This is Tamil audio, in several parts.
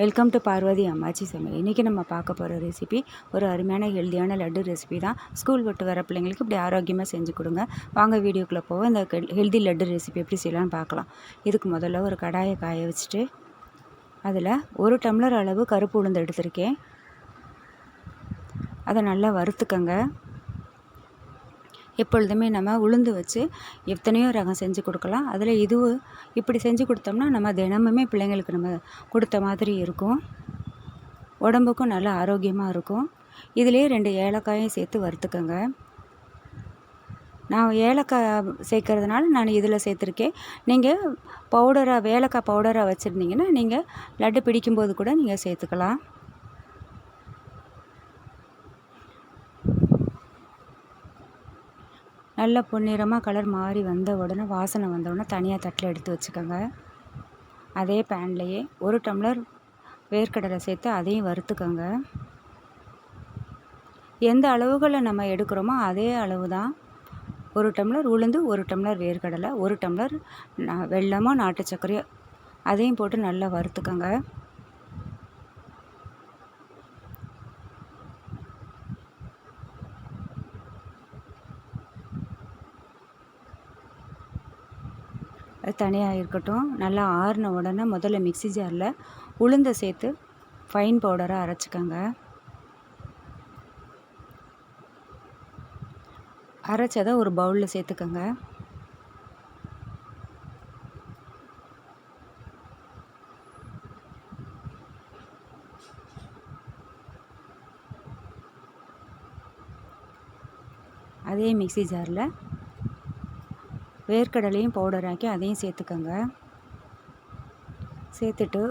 வெல்கம் டு பார்வதி அம்மாச்சி சமையல் இன்றைக்கி நம்ம பார்க்க போகிற ரெசிபி ஒரு அருமையான ஹெல்தியான லட்டு ரெசிபி தான். ஸ்கூல் விட்டு வர பிள்ளைங்களுக்கு இப்படி ஆரோக்கியமாக செஞ்சு கொடுங்க. வாங்க வீடியோக்குள்ளே போவோம். இந்த ஹெல்தி லட்டு ரெசிபி எப்படி செய்யலாம்னு பார்க்கலாம். இதுக்கு முதல்ல ஒரு கடாயை காய வச்சுட்டு அதில் ஒரு டம்ளர் அளவு கருப்பு உளுந்து எடுத்திருக்கேன். அதை நல்லா வறுத்துக்கங்க. எப்பொழுதுமே நம்ம உளுந்து வச்சு எத்தனையோ ரகம் செஞ்சு கொடுக்கலாம். அதில் இதுவும் இப்படி செஞ்சு கொடுத்தோம்னா நம்ம தினமுமே பிள்ளைங்களுக்கு நம்ம கொடுத்த மாதிரி இருக்கும். உடம்புக்கும் நல்ல ஆரோக்கியமாக இருக்கும். இதிலே ரெண்டு ஏலக்காயும் சேர்த்து வறுத்துக்கோங்க. நான் ஏலக்காய் சேர்க்கறதுனால நான் இதில் சேர்த்துருக்கேன். நீங்கள் பவுடராக ஏலக்காய் பவுடராக வச்சுருந்தீங்கன்னா நீங்கள் லட்டு பிடிக்கும்போது கூட நீங்கள் சேர்த்துக்கலாம். நல்ல பொன்னிறமாக கலர் மாறி வந்த உடனே வாசனை வந்த உடனே தனியாக தட்டில் எடுத்து வச்சுக்கோங்க. அதே பேன்லேயே ஒரு டம்ளர் வேர்க்கடலை சேர்த்து அதையும் வறுத்துக்கோங்க. எந்த அளவுகளை நம்ம எடுக்கிறோமோ அதே அளவு தான் ஒரு டம்ளர் உளுந்து ஒரு டம்ளர் வேர்க்கடலை ஒரு டம்ளர் வெள்ளமோ நாட்டு சர்க்கரையோ அதையும் போட்டு நல்லா வறுத்துக்கோங்க. தனியாக இருக்கட்டும் நல்லா ஆறின உடனே முதல்ல மிக்சி ஜாரில் உளுந்தை சேர்த்து ஃபைன் பவுடராக அரைச்சிக்கோங்க. அரைச்சதை ஒரு பவுலில் சேர்த்துக்கோங்க. அதே மிக்சி ஜாரில் வேர்க்கடலையும் பவுடர் ஆக்கி அதையும் சேர்த்துக்கோங்க. சேர்த்துட்டு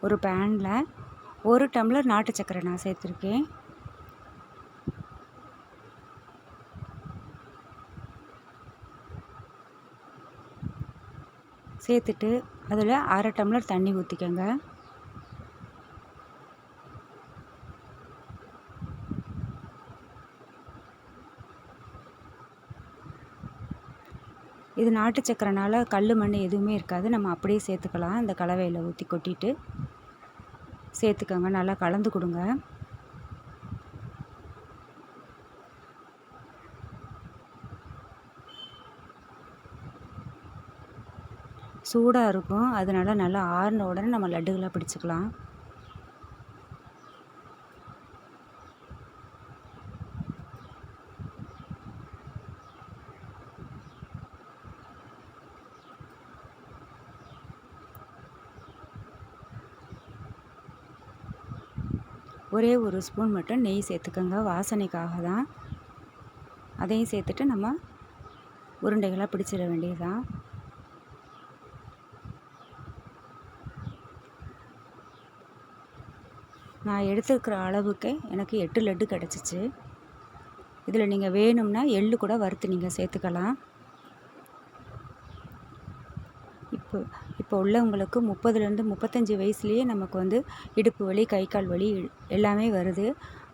ஒரு பேனில் ஒரு டம்ளர் நாட்டு சக்கரை நான் சேர்த்துருக்கேன். சேர்த்துட்டு அதில் அரை டம்ளர் தண்ணி ஊற்றிக்கோங்க இது நாட்டு சக்கரைனால கல் மண் எதுவுமே இருக்காது. நம்ம அப்படியே சேர்த்துக்கலாம். இந்த கலவையில் ஊற்றி கொட்டிட்டு சேர்த்துக்கோங்க. நல்லா கலந்து கொடுங்க. சூடாக இருக்கும். அதனால் நல்லா ஆறின உடனே நம்ம லட்டுகளாக பிடிச்சிக்கலாம். ஒரே ஒரு ஸ்பூன் மட்டும் நெய் சேர்த்துக்கோங்க. வாசனைக்காக தான். அதையும் சேர்த்துட்டு நம்ம உருண்டைகளாக பிடிச்சிட வேண்டியதுதான். நான் எடுத்துருக்கிற அளவுக்கு எனக்கு எட்டு லட்டு கிடச்சிச்சு. இதில் நீங்கள் வேணும்னா எள்ளு கூட வறுத்து நீங்கள் சேர்த்துக்கலாம். இப்போ இப்போ உள்ளவங்களுக்கு முப்பதுலேருந்து முப்பத்தஞ்சு வயசுலேயே நமக்கு வந்து இடுப்பு வலி கை கால் வலி எல்லாமே வருது.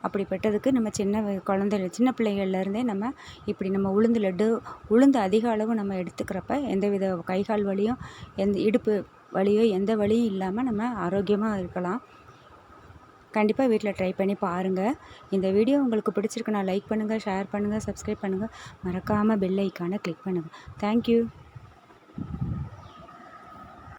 அப்படிப்பட்டதுக்கு நம்ம சின்ன குழந்தை சின்ன பிள்ளைகள்லேருந்தே நம்ம இப்படி நம்ம உளுந்து லட்டு உளுந்து அதிக அளவு நம்ம எடுத்துக்கிறப்ப எந்தவித கை கால் வலியும் எந்த இடுப்பு வலியோ எந்த வலியும் இல்லாமல் நம்ம ஆரோக்கியமாக இருக்கலாம். கண்டிப்பாக வீட்டில் ட்ரை பண்ணி பாருங்கள் இந்த வீடியோ உங்களுக்கு பிடிச்சிருக்குன்னா லைக் பண்ணுங்கள் ஷேர் பண்ணுங்கள் சப்ஸ்கிரைப் பண்ணுங்கள் மறக்காமல் பெல் ஐக்கானை கிளிக் பண்ணுங்கள் தேங்க்யூ